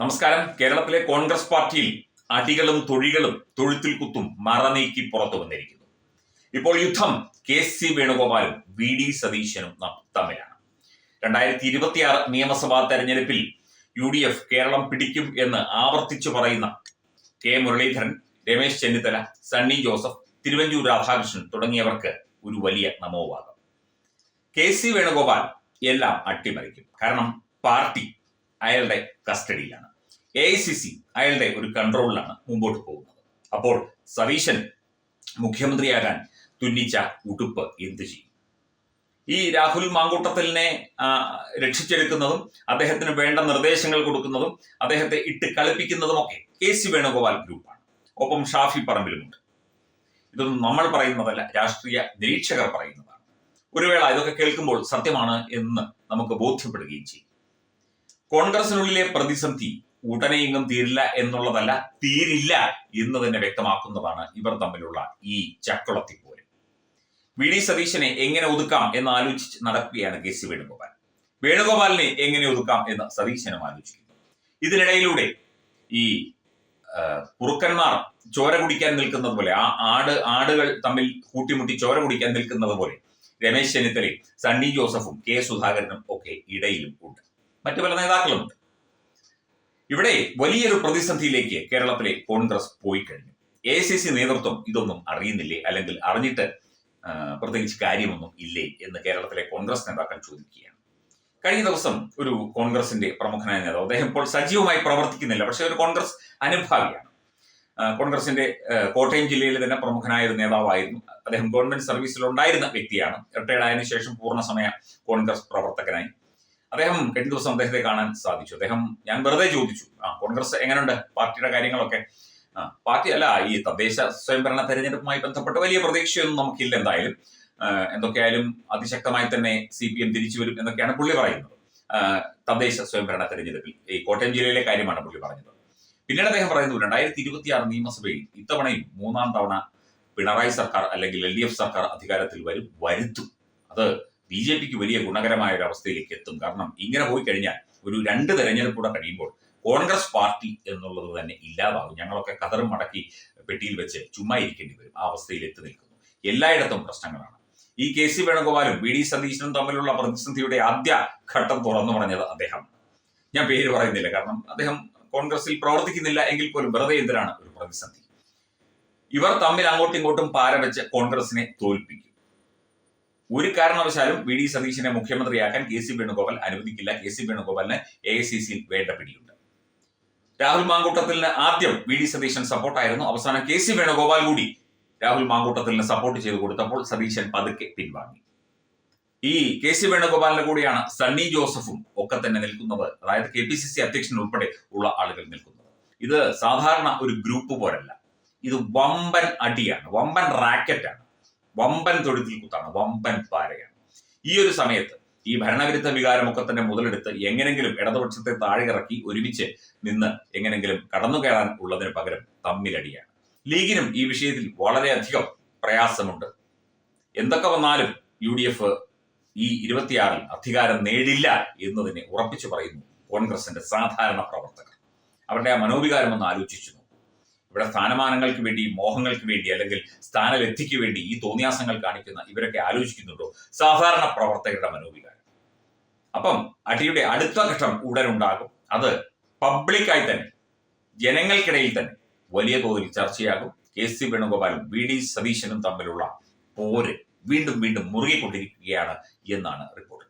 നമസ്കാരം. കേരളത്തിലെ കോൺഗ്രസ് പാർട്ടിയിൽ അടികളും തൊഴികളും തൊഴുത്തിൽ കുത്തും മറനീക്കി പുറത്തു വന്നിരിക്കുന്നു. ഇപ്പോൾ യുദ്ധം കെ സി വേണുഗോപാലും വി ഡി സതീശനും തമ്മിലാണ്. രണ്ടായിരത്തി ഇരുപത്തിയാറ് നിയമസഭാ തെരഞ്ഞെടുപ്പിൽ യു ഡി എഫ് കേരളം പിടിക്കും എന്ന് ആവർത്തിച്ചു പറയുന്ന കെ മുരളീധരൻ രമേശ് ചെന്നിത്തല സണ്ണി ജോസഫ് തിരുവഞ്ചൂർ രാധാകൃഷ്ണൻ തുടങ്ങിയവർക്ക് ഒരു വലിയ നമോവാദം. കെ സി വേണുഗോപാൽ എല്ലാം അട്ടിമറിക്കും. കാരണം പാർട്ടി അയാളുടെ കസ്റ്റഡിയിലാണ്. എ ഐ സി സി അയാളുടെ ഒരു കൺട്രോളിലാണ് മുമ്പോട്ട് പോകുന്നത്. അപ്പോൾ സതീശൻ മുഖ്യമന്ത്രിയാകാൻ തുന്നിച്ച ഉടുപ്പ് എന്ത് ചെയ്യും? ഈ രാഹുൽ മാങ്കൂട്ടത്തിലിനെ രക്ഷിച്ചെടുക്കുന്നതും അദ്ദേഹത്തിന് വേണ്ട നിർദ്ദേശങ്ങൾ കൊടുക്കുന്നതും അദ്ദേഹത്തെ ഇട്ട് കളിപ്പിക്കുന്നതുമൊക്കെ കെ സി വേണുഗോപാൽ ഗ്രൂപ്പാണ്. ഒപ്പം ഷാഫി പറമ്പിലുമുണ്ട്. ഇതൊന്നും നമ്മൾ പറയുന്നതല്ല രാഷ്ട്രീയ നിരീക്ഷകർ പറയുന്നതാണ്. ഒരു വേള ഇതൊക്കെ കേൾക്കുമ്പോൾ സത്യമാണ് എന്ന് നമുക്ക് ബോധ്യപ്പെടുകയും ചെയ്യും. കോൺഗ്രസിനുള്ളിലെ പ്രതിസന്ധി ഉടനെയെങ്ങും തീരില്ല എന്നുള്ളതല്ല തീരില്ല എന്ന് തന്നെ വ്യക്തമാക്കുന്നതാണ് ഇവർ തമ്മിലുള്ള ഈ ചക്കുളത്തിപ്പോര്. വി ഡി സതീശനെ എങ്ങനെ ഒതുക്കാം എന്ന് ആലോചിച്ച് നടക്കുകയാണ് കെ സി വേണുഗോപാൽ. വേണുഗോപാലിനെ എങ്ങനെ ഒതുക്കാം എന്ന് സതീശനും ആലോചിക്കുന്നു. ഇതിനിടയിലൂടെ ഈ കുറുക്കന്മാർ ചോര കുടിക്കാൻ നിൽക്കുന്നത് പോലെ ആ ആട് ആടുകൾ തമ്മിൽ കൂട്ടിമുട്ടി ചോര കുടിക്കാൻ നിൽക്കുന്നത് പോലെ രമേശ് ചെന്നിത്തലയും സണ്ണി ജോസഫും കെ സുധാകരനും ഒക്കെ ഇടയിലും ഉണ്ട്. മറ്റു പല നേതാക്കളുമുണ്ട് ഇവിടെ വലിയൊരു പ്രതിസന്ധിയിലേക്ക് കേരളത്തിലെ കോൺഗ്രസ് പോയി കഴിഞ്ഞു. എ സി സി നേതൃത്വം ഇതൊന്നും അറിയുന്നില്ലേ? അല്ലെങ്കിൽ അറിഞ്ഞിട്ട് പ്രത്യേകിച്ച് കാര്യമൊന്നും ഇല്ലേ എന്ന് കേരളത്തിലെ കോൺഗ്രസ് നേതാക്കൾ ചോദിക്കുകയാണ്. കഴിഞ്ഞ ദിവസം ഒരു കോൺഗ്രസിന്റെ പ്രമുഖനായ നേതാവ് അദ്ദേഹം ഇപ്പോൾ സജീവമായി പ്രവർത്തിക്കുന്നില്ല. പക്ഷേ ഒരു കോൺഗ്രസ് അനുഭാവിയാണ്. കോൺഗ്രസിന്റെ കോട്ടയം ജില്ലയിലെ തന്നെ പ്രമുഖനായ ഒരു നേതാവായിരുന്നു. അദ്ദേഹം ഗവൺമെന്റ് സർവീസിൽ ഉണ്ടായിരുന്ന വ്യക്തിയാണ്. റിട്ടയർഡ് ആയതിനു ശേഷം പൂർണസമയ കോൺഗ്രസ് പ്രവർത്തകനായി. അദ്ദേഹം കഴിഞ്ഞ ദിവസം അദ്ദേഹത്തെ കാണാൻ സാധിച്ചു. അദ്ദേഹം ഞാൻ വെറുതെ ചോദിച്ചു ആ കോൺഗ്രസ് എങ്ങനെയുണ്ട് പാർട്ടിയുടെ കാര്യങ്ങളൊക്കെ? പാർട്ടി അല്ല ഈ തദ്ദേശ സ്വയംഭരണ തെരഞ്ഞെടുപ്പുമായി ബന്ധപ്പെട്ട വലിയ പ്രതീക്ഷയൊന്നും നമുക്കില്ല എന്തായാലും. എന്തൊക്കെയായാലും അതിശക്തമായി തന്നെ സി പി എം തിരിച്ചു വരും എന്നൊക്കെയാണ് പുള്ളി പറയുന്നത്. തദ്ദേശ സ്വയംഭരണ തെരഞ്ഞെടുപ്പിൽ ഈ കോട്ടയം ജില്ലയിലെ കാര്യമാണ് പുള്ളി പറഞ്ഞത്. പിന്നീട് അദ്ദേഹം പറയുന്നു രണ്ടായിരത്തി ഇരുപത്തിയാറ് നിയമസഭയിൽ ഇത്തവണയും മൂന്നാം തവണ പിണറായി സർക്കാർ അല്ലെങ്കിൽ എൽ ഡി എഫ് സർക്കാർ അധികാരത്തിൽ വരും വരുത്തും. അത് ബി ജെ പിക്ക് വലിയ ഗുണകരമായ ഒരു അവസ്ഥയിലേക്ക് എത്തും. കാരണം ഇങ്ങനെ പോയി കഴിഞ്ഞാൽ ഒരു രണ്ട് തെരഞ്ഞെടുപ്പ് കൂടെ കഴിയുമ്പോൾ കോൺഗ്രസ് പാർട്ടി എന്നുള്ളത് തന്നെ ഇല്ലാതാവും ഞങ്ങളൊക്കെ കതറും മടക്കി പെട്ടിയിൽ വെച്ച് ചുമ്മാ ഇരിക്കേണ്ടി വരും. ആ അവസ്ഥയിൽ എത്തി നിൽക്കുന്നു. എല്ലായിടത്തും പ്രശ്നങ്ങളാണ്. ഈ കെ സി വേണുഗോപാലും വി ഡി സതീശനും തമ്മിലുള്ള പ്രതിസന്ധിയുടെ ആദ്യ ഘട്ടം തുറന്നു പറഞ്ഞത് അദ്ദേഹം. ഞാൻ പേര് പറയുന്നില്ല. കാരണം അദ്ദേഹം കോൺഗ്രസിൽ പ്രവർത്തിക്കുന്നില്ല എങ്കിൽ പോലും വെറുതെ എന്തിനാണ് ഒരു പ്രതിസന്ധി? ഇവർ തമ്മിൽ അങ്ങോട്ടും ഇങ്ങോട്ടും പാര വെച്ച് കോൺഗ്രസിനെ തോൽപ്പിക്കും. ഒരു കാരണവശാലും വി ഡി സതീശനെ മുഖ്യമന്ത്രിയാക്കാൻ കെ സി വേണുഗോപാൽ അനുവദിക്കില്ല. കെ സി വേണുഗോപാലിന് എ ഐ സി സിയിൽ വേണ്ട പിടിയുണ്ട്. രാഹുൽ മാങ്കൂട്ടത്തിന് ആദ്യം വി ഡി സതീശൻ സപ്പോർട്ടായിരുന്നു. അവസാനം കെ സി വേണുഗോപാൽ കൂടി രാഹുൽ മാങ്കൂട്ടത്തിന് സപ്പോർട്ട് ചെയ്തു കൊടുത്തപ്പോൾ സതീശൻ പതുക്കെ പിൻവാങ്ങി. ഈ കെ സി വേണുഗോപാലിന്റെ കൂടെയാണ് സണ്ണി ജോസഫും ഒക്കെ തന്നെ നിൽക്കുന്നത്. അതായത് കെ പി സി സി അധ്യക്ഷൻ ഉൾപ്പെടെ ഉള്ള ആളുകൾ നിൽക്കുന്നത്. ഇത് സാധാരണ ഒരു ഗ്രൂപ്പ് പോലല്ല. ഇത് വമ്പൻ അടിയാണ്. വമ്പൻ റാക്കറ്റാണ്. വമ്പൻ തൊഴുത്തിൽ കുത്താണ് വമ്പൻ പാരയാണ്. ഈ ഒരു സമയത്ത് ഈ ഭരണവിരുദ്ധ വികാരമൊക്കെ തന്നെ മുതലെടുത്ത് എങ്ങനെങ്കിലും ഇടതുപക്ഷത്തെ താഴെയിറക്കി ഒരുമിച്ച് നിന്ന് എങ്ങനെങ്കിലും കടന്നു കയറാൻ ഉള്ളതിന് പകരം തമ്മിലടിയാണ്. ലീഗിനും ഈ വിഷയത്തിൽ വളരെയധികം പ്രയാസമുണ്ട്. എന്തൊക്കെ വന്നാലും യു ഡി എഫ് ഈ ഇരുപത്തിയാറിൽ അധികാരം നേടില്ല എന്നതിനെ ഉറപ്പിച്ചു പറയുന്നു കോൺഗ്രസിന്റെ സാധാരണ പ്രവർത്തകർ. അവരുടെ ആ മനോവികാരം ഒന്ന് ആലോചിച്ചു ഇവിടെ സ്ഥാനമാനങ്ങൾക്ക് വേണ്ടി മോഹങ്ങൾക്ക് വേണ്ടി അല്ലെങ്കിൽ സ്ഥാനലബ്ധിക്ക് വേണ്ടി ഈ തോന്നിയാസങ്ങൾ കാണിക്കുന്ന ഇവരൊക്കെ ആലോചിക്കുന്നുണ്ടോ? സാധാരണ പ്രവർത്തകരുടെ മനോവികാരം. അപ്പം അടിയുടെ അടുത്ത ഘട്ടം ഉടനുണ്ടാകും. അത് പബ്ലിക്കായി തന്നെ ജനങ്ങൾക്കിടയിൽ തന്നെ വലിയ തോതിൽ ചർച്ചയാകും. കെ സി വേണുഗോപാലും വി ഡി സതീശനും തമ്മിലുള്ള പോര് വീണ്ടും വീണ്ടും മുറുകിക്കൊണ്ടിരിക്കുകയാണ് എന്നാണ് റിപ്പോർട്ട്.